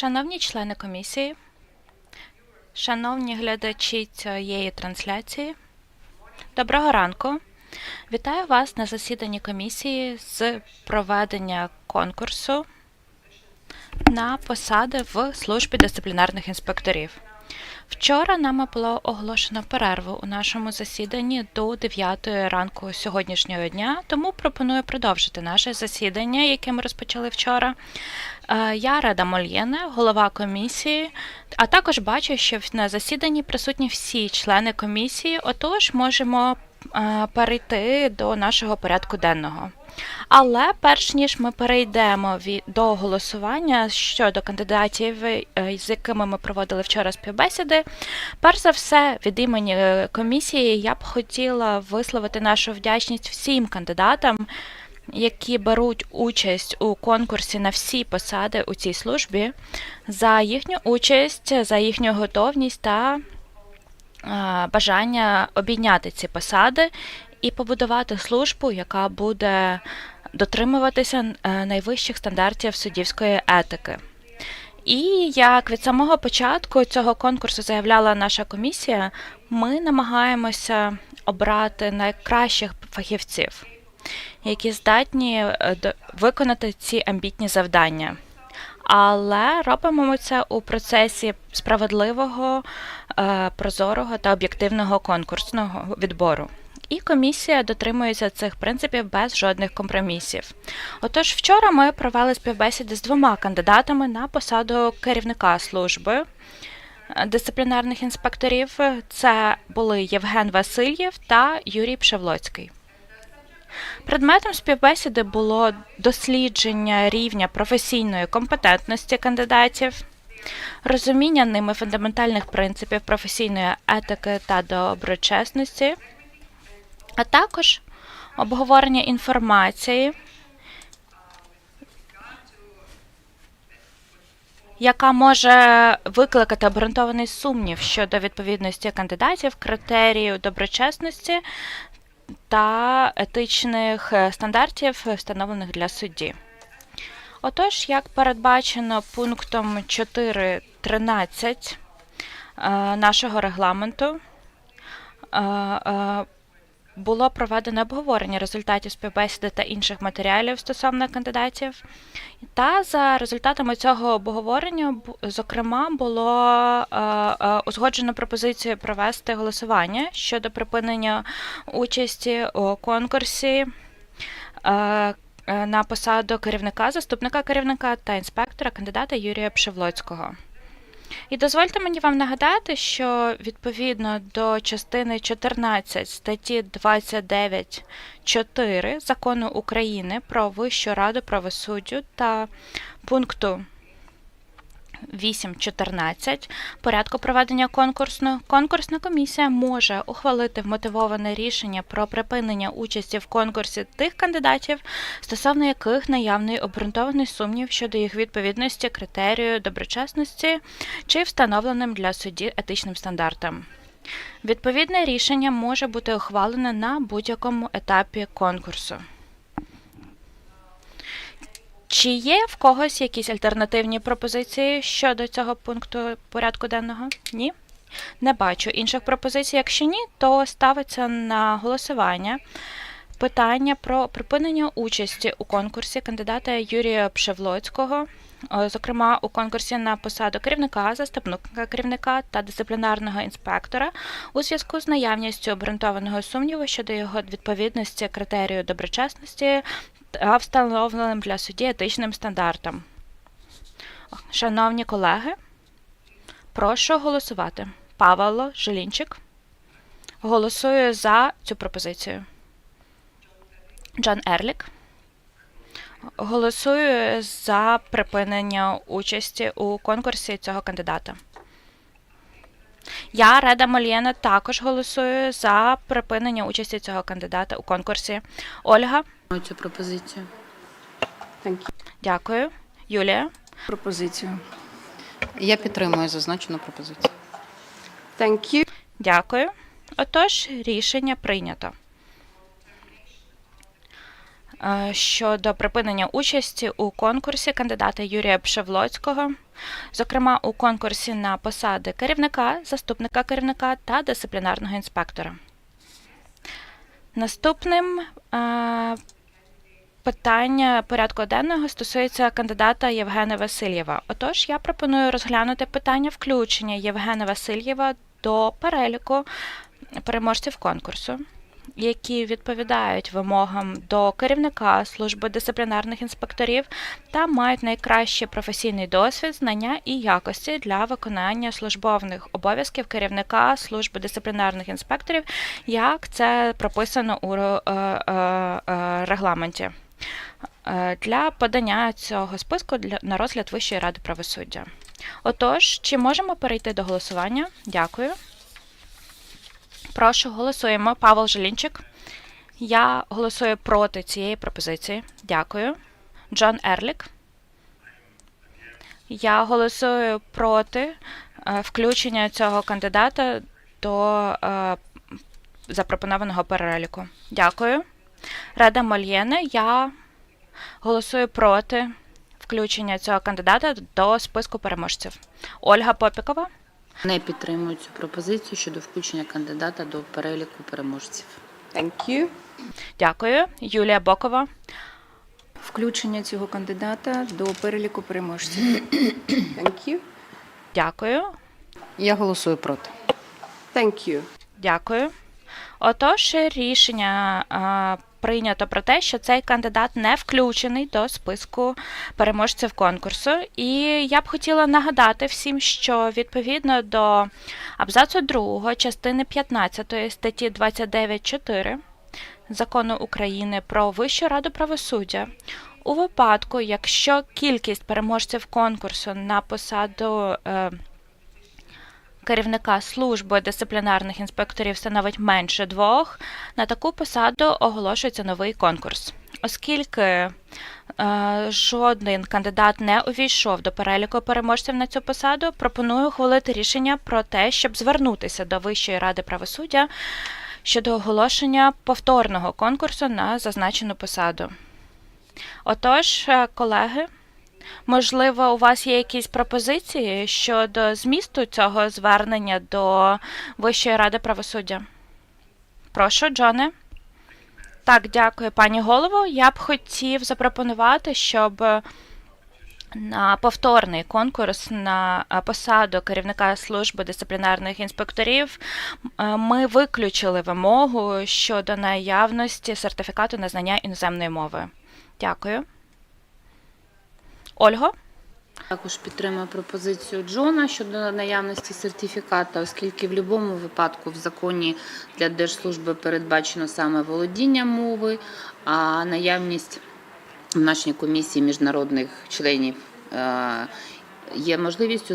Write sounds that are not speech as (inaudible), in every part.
Шановні члени комісії, шановні глядачі цієї трансляції, доброго ранку. Вітаю вас на засіданні комісії з проведення конкурсу на посади в службі дисциплінарних інспекторів. Вчора нами було оголошено перерву у нашому засіданні до 9 ранку сьогоднішнього дня, тому пропоную продовжити наше засідання, яке ми розпочали вчора. Е, Я Реда Мольєне, голова комісії, а також бачу, що на засіданні присутні всі члени комісії, отож можемо е, перейти до нашого порядку денного. Але перш ніж ми перейдемо до голосування щодо кандидатів, е, з якими ми проводили вчора співбесіди, перш за все, від імені е, комісії я б хотіла висловити нашу вдячність всім кандидатам, які беруть участь у конкурсі на всі посади у цій службі, за їхню участь, за їхню готовність та е, бажання обійняти ці посади і побудувати службу, яка буде дотримуватися е, найвищих стандартів суддівської етики. І як від самого початку цього конкурсу заявляла наша комісія, ми намагаємося обрати найкращих фахівців, які здатні е, виконати ці амбітні завдання. Але робимо ми це у процесі справедливого, е, прозорого та об'єктивного конкурсного відбору. І комісія дотримується цих принципів без жодних компромісів. Отож, вчора ми провели співбесіди з двома кандидатами на посаду керівника служби е, дисциплінарних інспекторів. Це були Євген Васильєв та Юрій Пшевлоцький. Предметом співбесіди було дослідження рівня професійної компетентності кандидатів, розуміння ними фундаментальних принципів професійної етики та доброчесності, а також обговорення інформації, яка може викликати обґрунтований сумнів щодо відповідності кандидатів критерію доброчесності та етичних стандартів, встановлених для судді. Отож, як передбачено пунктом 4.13 е, нашого регламенту, е, е, було проведено обговорення результатів співбесіди та інших матеріалів стосовно кандидатів. Та за результатами цього обговорення, зокрема, було е, е, узгоджено пропозицію провести голосування щодо припинення участі у конкурсі. е, На посаду керівника, заступника керівника та інспектора кандидата Юрія Пшевлоцького. І дозвольте мені вам нагадати, що відповідно до частини 14 статті 29.4 Закону України про Вищу раду правосуддя та пункту 8.14 порядку проведення конкурсу, конкурсна комісія може ухвалити вмотивоване рішення про припинення участі в конкурсі тих кандидатів, стосовно яких наявний обґрунтований сумнів щодо їх відповідності критерію доброчесності чи встановленим для судді етичним стандартам. Відповідне рішення може бути ухвалене на будь-якому етапі конкурсу. Чи є в когось якісь альтернативні пропозиції щодо цього пункту порядку денного? Ні? Не бачу інших пропозицій. Якщо ні, то ставиться на голосування питання про припинення участі у конкурсі кандидата Юрія Пшевлоцького, е, зокрема у конкурсі на посаду керівника, заступника керівника та дисциплінарного інспектора у зв'язку з наявністю обґрунтованого сумніву щодо його відповідності критерію доброчесності та встановленим для судді етичним стандартам. Шановні колеги, прошу голосувати. Павло Жилінчик голосує за цю пропозицію. Джон Ерлік голосує за припинення участі у конкурсі цього кандидата. Я, Реда Мольєна, також голосую за припинення участі цього кандидата у конкурсі. Ольга, цю пропозицію. Дякую. Юлія, Пропозицію. Я підтримую зазначену пропозицію. Thank you. дякую. Отож, рішення прийнято. е, щодо припинення участі у конкурсі кандидата Юрія Пшевлоцького, зокрема у конкурсі на посади керівника, заступника керівника та дисциплінарного інспектора. Наступним е, питання порядку денного стосується кандидата Євгена Васильєва. Отож, я пропоную розглянути питання включення Євгена Васильєва до переліку переможців конкурсу, які відповідають вимогам до керівника служби дисциплінарних інспекторів та мають найкращий професійний досвід, знання і якості для виконання службових обов'язків керівника служби дисциплінарних інспекторів, як це прописано у е, е, е, регламенті. Е, Для подання цього списку на розгляд Вищої ради правосуддя. Отож, чи можемо перейти до голосування? Дякую. Прошу, голосуємо. Павел Желінчик. Я голосую проти цієї пропозиції. Дякую. Джон Ерлік. Я голосую проти е, включення цього кандидата до е, запропонованого переліку. Дякую. Реда Мольєне. Я голосую проти включення цього кандидата до списку переможців. Ольга Попікова. Не підтримую цю пропозицію щодо включення кандидата до переліку переможців. Thank you. Дякую. Юлія Бокова. Включення цього кандидата до переліку переможців. Thank you. Дякую. Я голосую проти. Thank you. Дякую. Отож, рішення а, прийнято про те, що цей кандидат не включений до списку переможців конкурсу. І я б хотіла нагадати всім, що відповідно до абзацу 2 частини 15 статті 29.4 Закону України про Вищу раду правосуддя. У випадку, якщо кількість переможців конкурсу на посаду е, керівника служби дисциплінарних інспекторів становить менше двох, на таку посаду оголошується новий конкурс. Оскільки е, жоден кандидат не увійшов до переліку переможців на цю посаду, пропоную ухвалити рішення про те, щоб звернутися до Вищої ради правосуддя щодо оголошення повторного конкурсу на зазначену посаду. Отож, е, колеги, можливо, у вас є якісь пропозиції щодо змісту цього звернення до Вищої ради правосуддя? Прошу, Джоне. Так, дякую, пані голово. Я б хотів запропонувати, щоб на повторний конкурс на е, посаду керівника служби дисциплінарних інспекторів е, ми виключили вимогу щодо наявності сертифікату на знання іноземної мови. Дякую. Ольго? Також підтримую пропозицію Джона щодо наявності сертифіката, оскільки в будь-якому випадку в законі для держслужби передбачено саме володіння мови, а наявність в нашій комісії міжнародних членів е, є можливістю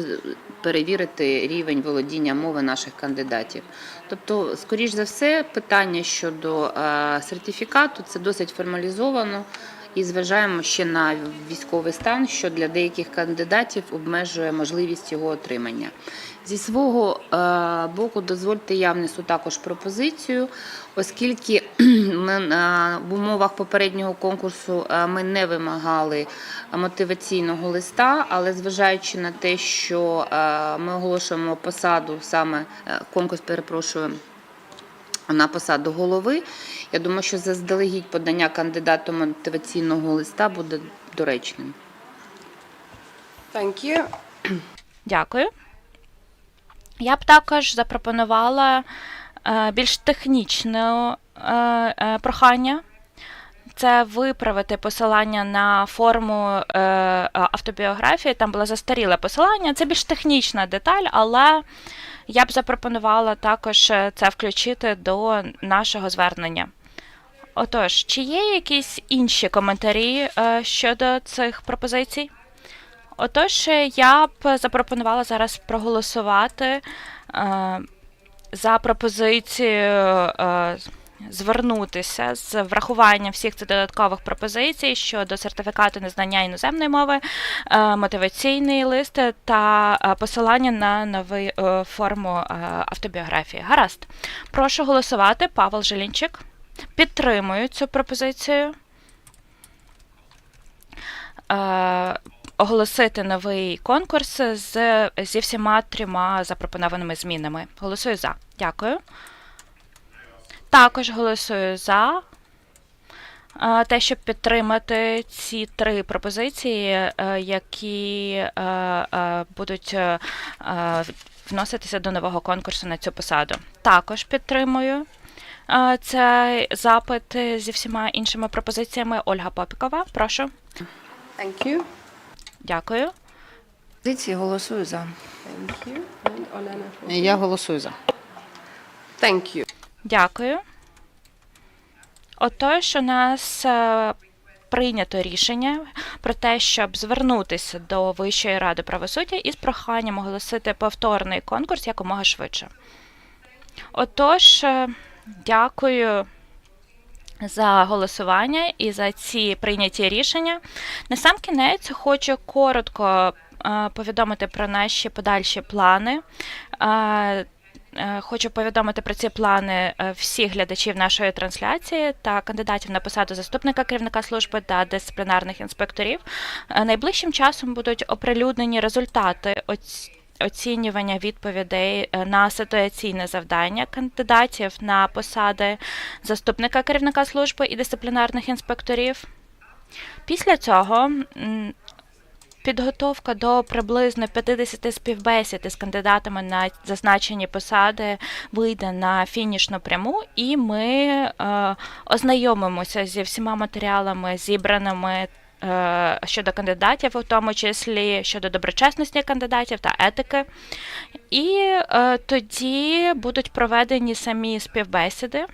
перевірити рівень володіння мови наших кандидатів. Тобто, скоріш за все, питання щодо е, сертифікату це досить формалізовано. І зважаємо ще на військовий стан, що для деяких кандидатів обмежує можливість його отримання. Зі свого е, боку, дозвольте, я внесу також пропозицію, оскільки (clears throat) е, в умовах попереднього конкурсу е, ми не вимагали мотиваційного листа, але зважаючи на те, що ми оголошуємо посаду саме конкурс, перепрошую на посаду голови. Я думаю, що заздалегідь подання кандидату мотиваційного листа буде доречним. Thank you. Дякую. Я б також запропонувала е, більш технічне е, е, прохання. Це виправити посилання на форму е, автобіографії. Там було застаріле посилання. Це більш технічна деталь, але я б запропонувала також це включити до нашого звернення. Отож, чи є якісь інші коментарі е, щодо цих пропозицій? Отож, е, я б запропонувала зараз проголосувати е, за пропозицію звернутися з врахуванням всіх цих додаткових пропозицій щодо сертифікату незнання іноземної мови, мотиваційний лист та посилання на нову форму автобіографії. Гаразд. Прошу голосувати. Павел Желінчик. Підтримую цю пропозицію. е, оголосити новий конкурс з, зі всіма трьома запропонованими змінами. Голосую за. Дякую. Також голосую за е, те, щоб підтримати ці три пропозиції, е, які е, будуть вноситися до нового конкурсу на цю посаду. Також підтримую е, цей запит зі всіма іншими пропозиціями. Ольга Попікова, прошу. Thank you. Дякую. Позиції голосую за. Thank you. And Olena. Я голосую за. Thank you. Дякую. Отож, у нас е, прийнято рішення про те, щоб звернутися до Вищої ради правосуддя із проханням оголосити повторний конкурс якомога швидше. Отож, е, дякую за голосування і за ці прийняті рішення. На сам кінець хочу коротко е, повідомити про наші подальші плани. Е, е, Хочу повідомити про ці плани всіх глядачів нашої трансляції та кандидатів на посаду заступника керівника служби та дисциплінарних інспекторів. Найближчим часом будуть оприлюднені результати оць- оцінювання відповідей е, на ситуаційне завдання кандидатів на посади заступника керівника служби і дисциплінарних інспекторів. Після цього підготовка до приблизно 50 співбесід із кандидатами на зазначені посади вийде на фінішну пряму, і ми е, ознайомимося зі всіма матеріалами, зібраними щодо кандидатів, у тому числі щодо доброчесності кандидатів та етики. І е, тоді будуть проведені самі співбесіди.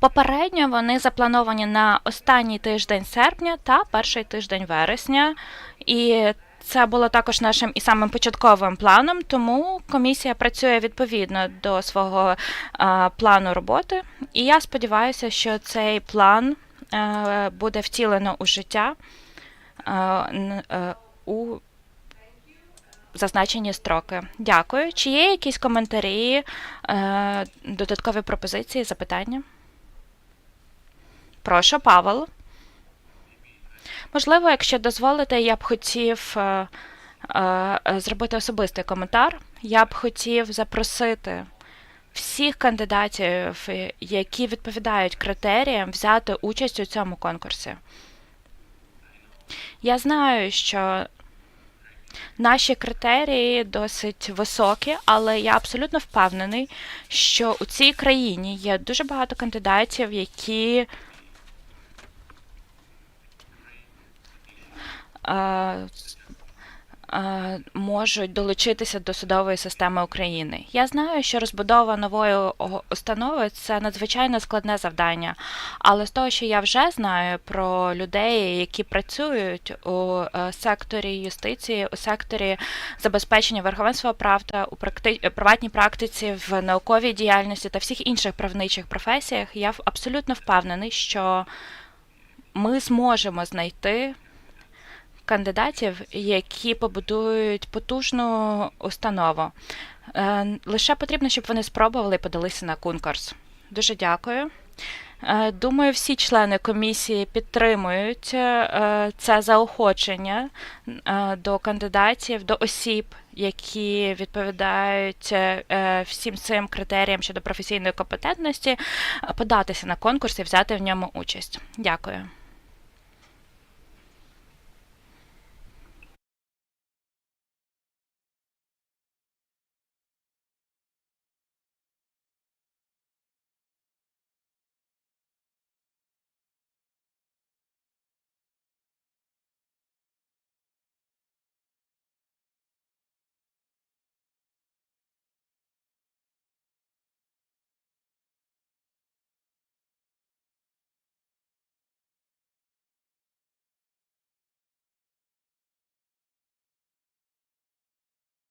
Попередньо вони заплановані на останній тиждень серпня та перший тиждень вересня. І це було також нашим і самим початковим планом, тому комісія працює відповідно до свого е, плану роботи. І я сподіваюся, що цей план е, буде втілено у життя е, е, у зазначені строки. Дякую. Чи є якісь коментарі, е, додаткові пропозиції, запитання? Прошу, Павел. Можливо, якщо дозволите, я б хотів е, е, зробити особистий коментар. Я б хотів запросити всіх кандидатів, які відповідають критеріям, взяти участь у цьому конкурсі. Я знаю, що Наші критерії досить високі, але я абсолютно впевнений, що у цій країні є дуже багато кандидатів, які е, можуть долучитися до судової системи України. Я знаю, що розбудова нової установи це надзвичайно складне завдання. Але з того, що я вже знаю про людей, які працюють у е, секторі юстиції, у секторі забезпечення верховенства прав та у практи... приватній практиці, в науковій діяльності та всіх інших правничих професіях, я абсолютно впевнений, що ми зможемо знайти кандидатів, які побудують потужну установу. Е, Лише потрібно, щоб вони спробували і подалися на конкурс. Дуже дякую. Е, Думаю, всі члени комісії підтримують е, це заохочення до кандидатів, до осіб, які відповідають всім цим критеріям щодо професійної компетентності, податися на конкурс і взяти в ньому участь. Дякую.